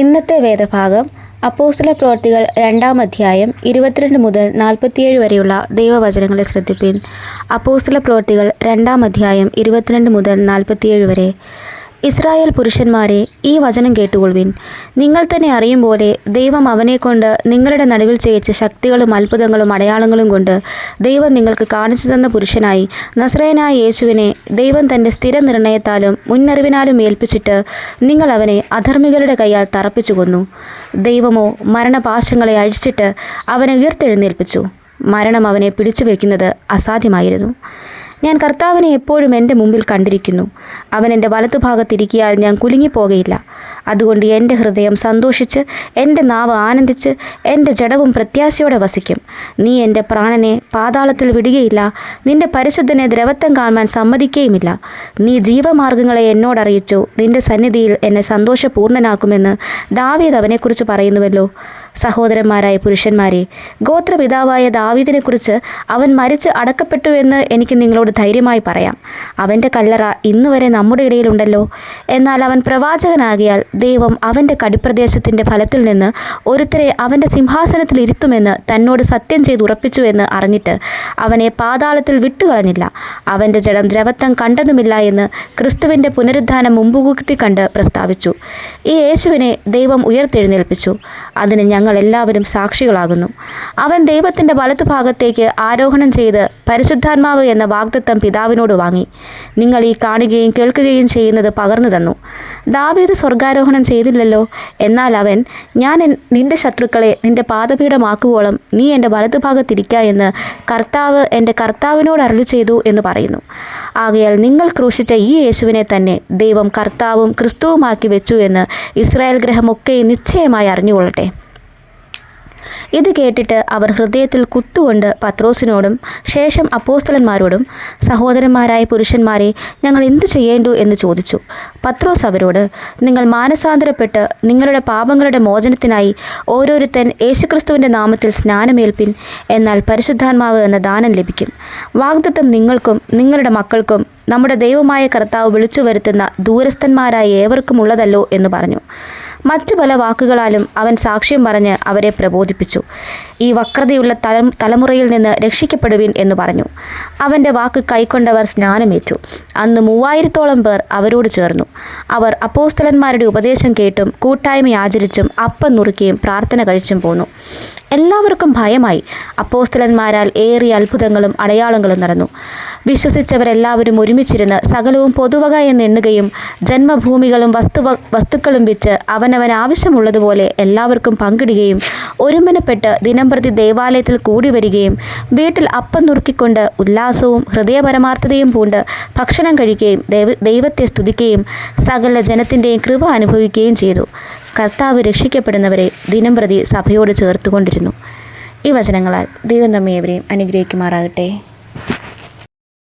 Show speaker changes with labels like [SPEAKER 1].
[SPEAKER 1] ഇന്നത്തെ വേദഭാഗം അപ്പോസ്തല പ്രവർത്തികൾ രണ്ടാം അധ്യായം ഇരുപത്തിരണ്ട് മുതൽ നാൽപ്പത്തിയേഴ് വരെയുള്ള ദൈവവചനങ്ങളെ ശ്രദ്ധിപ്പിൻ. അപ്പോസ്തല പ്രവർത്തികൾ രണ്ടാം അധ്യായം ഇരുപത്തിരണ്ട് മുതൽ നാൽപ്പത്തിയേഴ് വരെ. ഇസ്രായേൽ പുരുഷന്മാരെ ഈ വചനം കേട്ടുകൊള്ളുവിൻ. നിങ്ങൾ തന്നെ അറിയും പോലെ ദൈവം അവനെക്കൊണ്ട് നിങ്ങളുടെ നടുവിൽ ചെയ്യിച്ച ശക്തികളും അത്ഭുതങ്ങളും അടയാളങ്ങളും കൊണ്ട് ദൈവം നിങ്ങൾക്ക് കാണിച്ചു തന്ന പുരുഷനായി നസ്രയനായ യേശുവിനെ ദൈവം തന്റെ സ്ഥിര നിർണയത്താലും മുന്നറിവിനാലും ഏൽപ്പിച്ചിട്ട് നിങ്ങൾ അവനെ അധർമ്മികളുടെ കൈയാൽ തറപ്പിച്ചു കൊന്നു. ദൈവമോ മരണപാശങ്ങളെ അഴിച്ചിട്ട് അവനെ ഉയർത്തെഴുന്നേൽപ്പിച്ചു. മരണം അവനെ പിടിച്ചു വയ്ക്കുന്നത് അസാധ്യമായിരുന്നു. ഞാൻ കർത്താവിനെ എപ്പോഴും എന്റെ മുമ്പിൽ കണ്ടിരിക്കുന്നു. അവൻ എന്റെ വലത്തുഭാഗത്തിരിക്കിയാൽ ഞാൻ കുലുങ്ങിപ്പോകയില്ല. അതുകൊണ്ട് എന്റെ ഹൃദയം സന്തോഷിച്ച് എന്റെ നാവ് ആനന്ദിച്ച് എന്റെ ജഡവും പ്രത്യാശയോടെ വസിക്കും. നീ എന്റെ പ്രാണനെ പാതാളത്തിൽ വിടുകയില്ല. നിന്റെ പരിശുദ്ധനെ ദ്രവത്വം കാണാൻ സമ്മതിക്കുകയുമില്ല നീ ജീവമാർഗങ്ങളെ എന്നോടറിയിച്ചു. നിന്റെ സന്നിധിയിൽ എന്നെ സന്തോഷപൂർണനാക്കുമെന്ന് ദാവീദ് അവനെക്കുറിച്ച് പറയുന്നുവല്ലോ. സഹോദരന്മാരായ പുരുഷന്മാരെ ഗോത്രപിതാവായ ദാവീദിനെക്കുറിച്ച് അവൻ മരിച്ച് അടക്കപ്പെട്ടു എന്ന് എനിക്ക് നിങ്ങളോട് ധൈര്യമായി പറയാം. അവന്റെ കല്ലറ ഇന്നുവരെ നമ്മുടെ ഇടയിലുണ്ടല്ലോ. എന്നാൽ അവൻ പ്രവാചകനാകിയാൽ ദൈവം അവന്റെ കടിപ്രദേശത്തിന്റെ ഫലത്തിൽ നിന്ന് ഒരുത്തരെ അവന്റെ സിംഹാസനത്തിൽ ഇരുത്തുമെന്ന് തന്നോട് സത്യം ചെയ്ത് ഉറപ്പിച്ചു എന്ന് അറിഞ്ഞിട്ട് അവനെ പാതാളത്തിൽ വിട്ടുകളഞ്ഞില്ല. അവന്റെ ജഡം ദ്രവത്വം കണ്ടതുമില്ല എന്ന് ക്രിസ്തുവിന്റെ പുനരുദ്ധാനം മുമ്പുകൂട്ടി കണ്ട് പ്രസ്താവിച്ചു. ഈ യേശുവിനെ ദൈവം ഉയർത്തെഴുന്നേൽപ്പിച്ചു. അതിന് ഞങ്ങൾ എല്ലാവരും സാക്ഷികളാകുന്നു. അവൻ ദൈവത്തിന്റെ വലത്തുഭാഗത്തേക്ക് ആരോഹണം ചെയ്ത് പരിശുദ്ധാത്മാവ് എന്ന വാഗ്ദത്തം പിതാവിനോട് വാങ്ങി. നിങ്ങൾ ഈ കാണുകയും കേൾക്കുകയും ചെയ്യുന്നത് പകർന്നു തന്നു. ദാവീദ് സ്വർഗാരോഹണം ചെയ്തില്ലല്ലോ? എന്നാൽ അവൻ ഞാൻ നിന്റെ ശത്രുക്കളെ നിന്റെ പാദപീഠമാക്കുവോളം നീ എന്റെ വലതുഭാഗത്തിരിക്ക എന്ന് കർത്താവ് എന്റെ കർത്താവിനോട് അരളി ചെയ്തു എന്ന് പറയുന്നു. ആകയാൽ നിങ്ങൾ ക്രൂശിച്ച ഈ യേശുവിനെ തന്നെ ദൈവം കർത്താവും ക്രിസ്തുവുമാക്കി വെച്ചു എന്ന് ഇസ്രായേൽ ഗ്രഹമൊക്കെ നിശ്ചയമായി അറിഞ്ഞുകൊള്ളട്ടെ. ഇത് കേട്ടിട്ട് അവർ ഹൃദയത്തിൽ കുത്തുകൊണ്ട് പത്രോസിനോടും ശേഷം അപ്പോസ്തലന്മാരോടും സഹോദരന്മാരായ പുരുഷന്മാരെ ഞങ്ങൾ എന്തു ചെയ്യേണ്ടു എന്ന് ചോദിച്ചു. പത്രോസ് അവരോട് നിങ്ങൾ മാനസാന്തരപ്പെട്ട് നിങ്ങളുടെ പാപങ്ങളുടെ മോചനത്തിനായി ഓരോരുത്തൻ യേശുക്രിസ്തുവിന്റെ നാമത്തിൽ സ്നാനമേൽപ്പിൻ എന്നാൽ പരിശുദ്ധാത്മാവ് എന്ന ദാനം ലഭിക്കും. വാഗ്ദത്തം നിങ്ങൾക്കും നിങ്ങളുടെ മക്കൾക്കും നമ്മുടെ ദൈവമായ കർത്താവ് വിളിച്ചു വരുത്തുന്ന ദൂരസ്ഥന്മാരായ ഏവർക്കും ഉള്ളതല്ലോ എന്ന് പറഞ്ഞു. മറ്റു പല വാക്കുകളാലും അവൻ സാക്ഷ്യം പറഞ്ഞ് അവരെ പ്രബോധിപ്പിച്ചു. ഈ വക്രതയുള്ള തല തലമുറയിൽ നിന്ന് രക്ഷിക്കപ്പെടുവിൻ എന്ന് പറഞ്ഞു. അവന്റെ വാക്ക് കൈക്കൊണ്ടവർ സ്നാനമേറ്റു. അന്ന് മൂവായിരത്തോളം പേർ അവരോട് ചേർന്നു. അവർ അപ്പോസ്തലന്മാരുടെ ഉപദേശം കേട്ടും കൂട്ടായ്മ ആചരിച്ചും അപ്പം നുറുക്കിയും പ്രാർത്ഥന കഴിച്ചും പോന്നു. എല്ലാവർക്കും ഭയമായി അപ്പോസ്തലന്മാരാൽ ഏറെ അത്ഭുതങ്ങളും അടയാളങ്ങളും നടന്നു. വിശ്വസിച്ചവരെല്ലാവരും ഒരുമിച്ചിരുന്ന് സകലവും പൊതുവക എന്ന് എണ്ണുകയും ജന്മഭൂമികളും വസ്തു വസ്തുക്കളും വെച്ച് അവനവൻ ആവശ്യമുള്ളതുപോലെ എല്ലാവർക്കും പങ്കിടുകയും ഒരുമനപ്പെട്ട് ദിനംപ്രതി ദേവാലയത്തിൽ കൂടി വരികയും വീട്ടിൽ അപ്പം നുറുക്കിക്കൊണ്ട് ഉല്ലാസവും ഹൃദയപരമാർത്ഥതയും പൂണ്ട് ഭക്ഷണം കഴിക്കുകയും ദൈവ ദൈവത്തെ സ്തുതിക്കുകയും സകല ജനത്തിന്റെയും കൃപ അനുഭവിക്കുകയും ചെയ്തു. കർത്താവ് രക്ഷിക്കപ്പെടുന്നവരെ ദിനംപ്രതി സഭയോട് ചേർത്തുകൊണ്ടിരുന്നു. ഈ വചനങ്ങളാൽ ദൈവം നമ്മെ അനുഗ്രഹിക്കുമാറാകട്ടെ.